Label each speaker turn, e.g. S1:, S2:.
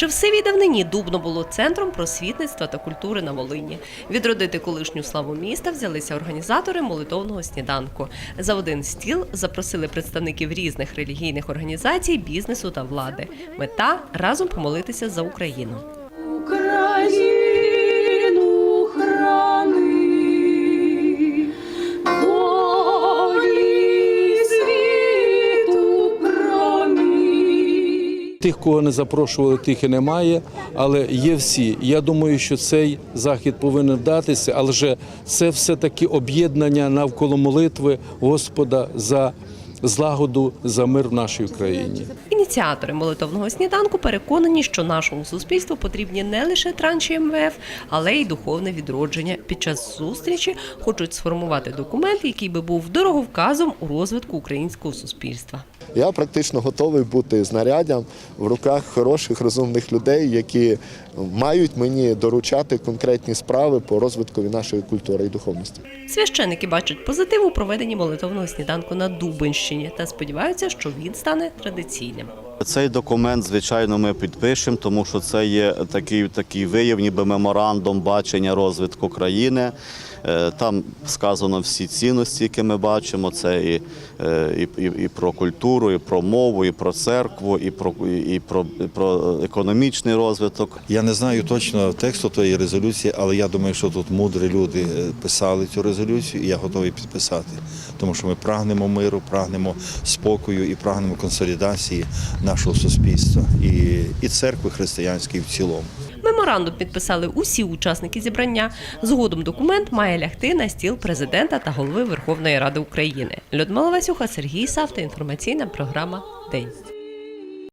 S1: Ще в сивій давнині Дубно було центром просвітництва та культури на Волині. Відродити колишню славу міста взялися організатори молитовного сніданку. За один стіл запросили представників різних релігійних організацій, бізнесу та влади. Мета разом помолитися за Україну.
S2: Тих, кого не запрошували, тих і немає, але є всі. Я думаю, що цей захід повинен вдатися, але ж це все-таки об'єднання навколо молитви Господа за злагоду, за мир в нашій країні.
S1: Ініціатори молитовного сніданку переконані, що нашому суспільству потрібні не лише транші МВФ, але й духовне відродження. Під час зустрічі хочуть сформувати документ, який би був дороговказом у розвитку українського суспільства.
S3: Я практично готовий бути знаряддям в руках хороших, розумних людей, які мають мені доручати конкретні справи по розвитку нашої культури і духовності.
S1: Священники бачать позитив у проведенні молитовного сніданку на Дубинщині та сподіваються, що він стане традиційним.
S4: Цей документ, звичайно, ми підпишемо, тому що це є такий, такий вияв, ніби меморандум бачення розвитку країни. Е, Там сказано всі цінності, які ми бачимо. Це і, е, і, і, і про культуру, і про мову, і про церкву, і про, і про, і про економічний розвиток.
S5: Я не знаю точно тексту тої резолюції, але я думаю, що тут мудрі люди е, писали цю резолюцію, і я готовий підписати, тому що ми прагнемо миру, прагнемо спокою і прагнемо консолідації нашого суспільства і, і церкви християнської в цілому.
S1: Меморандум підписали усі учасники зібрання. Згодом документ має лягти на стіл президента та голови Верховної Ради України. Людмила Васюха, Сергій Савта. Інформаційна програма День.